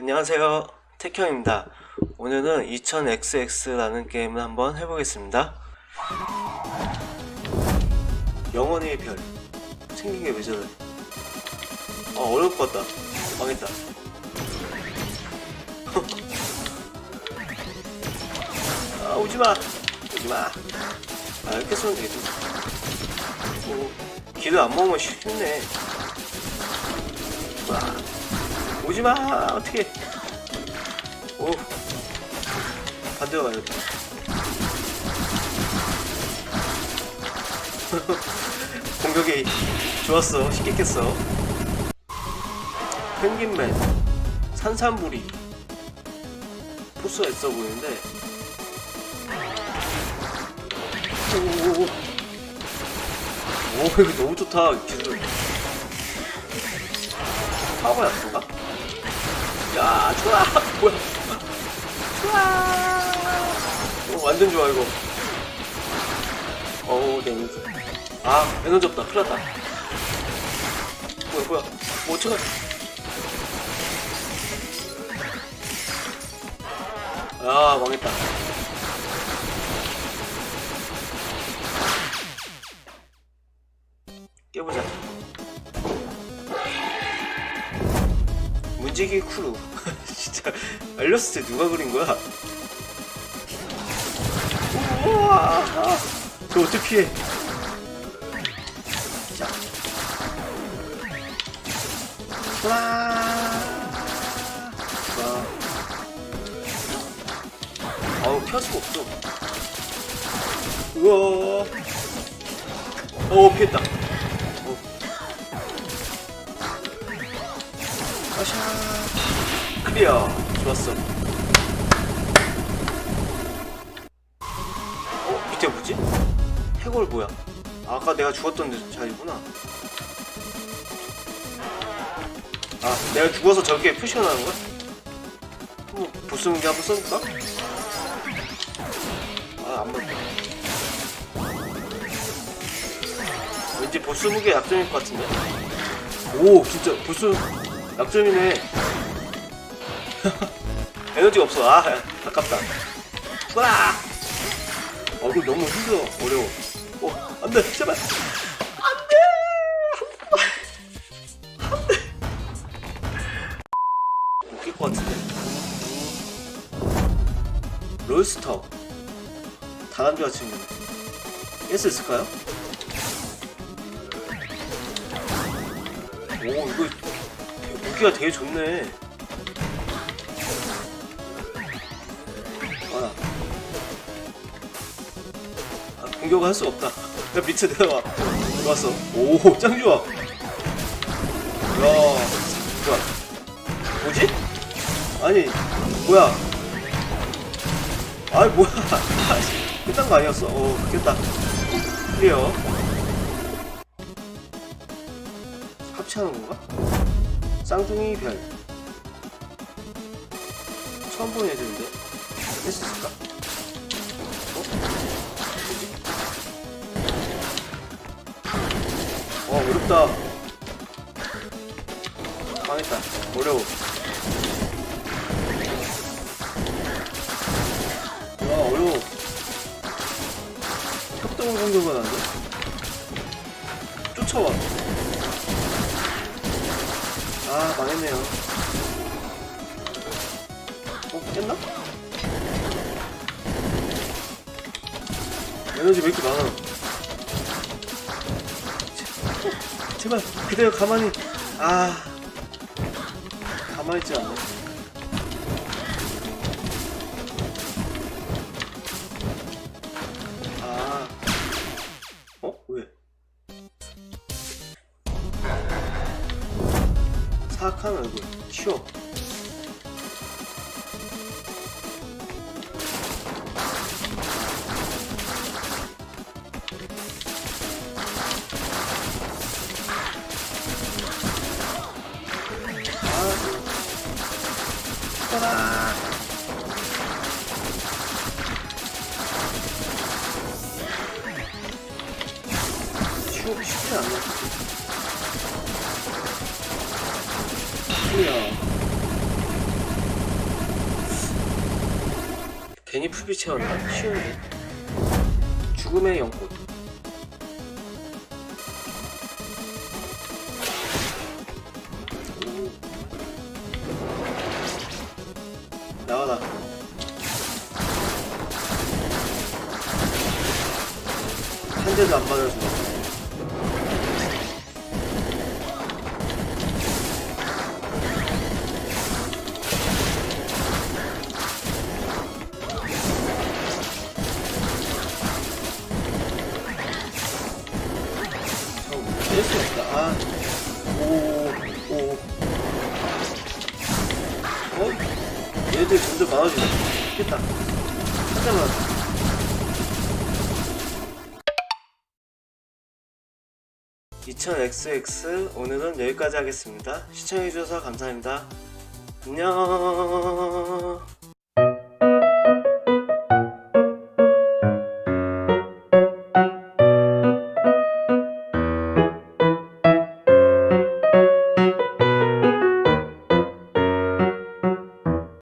안녕하세요. 태형입니다. 오늘은 2000XX라는 게임을 한번 해보겠습니다. 영원의 별. 생긴 게 왜 저래? 아, 어려울 것 같다. 망했다. 아, 오지마! 오지마! 아, 이렇게 쓰면 되겠지. 오, 길을 안 먹으면 쉽네. 와. 오지마. 어떻게. 오. 반대로 가야겠다 공격이 좋았어. 쉽게 깼어. 펭귄맨. 산산부리. 포스가 있어 보이는데. 오오오 오 이거 너무 좋다. 기술. 파워가 약한가? 야, 좋아! 뭐야? 좋아! 오, 완전 좋아, 이거. 어우, 데미지. 아, 에너지 없다. 큰일 났다. 뭐야, 뭐야. 뭐, 어쩌가. 아, 망했다. 깨보자. 문지기 크루. 진짜, 알렸을 때 누가 그린 거야? 우와! 저 어떻게 피해? 자. 와! 와. 아우, 피할 수가 없어. 우와. 어, 피했다. 아샤. 클리어. 좋았어. 어, 밑에 뭐지? 해골 뭐야? 아, 아까 내가 죽었던 데 자리구나. 아, 내가 죽어서 저렇게 표시가 나는 거야? 한번 보스 무기 한번 써볼까? 아, 안 맞다. 왠지 보스 무게 약점일 것 같은데? 오, 진짜 보스 약점이네. 에너지가 없어. 아, 아깝다. 쏘라! 어, 이거 너무 힘들어. 어려워. 어, 안 돼. 제발. 안 돼! 안 돼! 웃길 것 같은데. 롤스터. 다람쥐가 친구. 예스 있을까요? 오, 이거 무기가 되게 좋네. 아, 아 공격을 할 수가 없다. 야, 밑에 내려와. 좋았어. 오, 짱 좋아. 야, 좋아. 뭐지? 아니, 뭐야. 아이, 뭐야. 끝난 거 아니었어. 어, 됐다. 클리어. 합체하는 건가? 쌍둥이 별. 처음 보는 애들인데? 할 수 있을까? 어? 어, 어렵다. 망했다. 어려워. 와, 어려워. 협동 공격은 안 돼? 쫓아와. 아, 망했네요. 어, 깼나? 에너지 왜 이렇게 많아? 제- 제발 그대로 가만히 아 가만히 있지 않네. 사악한 얼굴. 쉬워, 쉽지 않네. 뭐야? 괜히 풀비 채웠나? 쉬운데. 죽음의 연꽃. 나와라. 한 대도 안 맞아주네. 오, 오. 어? 얘들 점점 많아지네. 됐다. 한 대만. (2000XX) 오늘은 여기까지 하겠습니다 시청해주셔서 감사합니다 안녕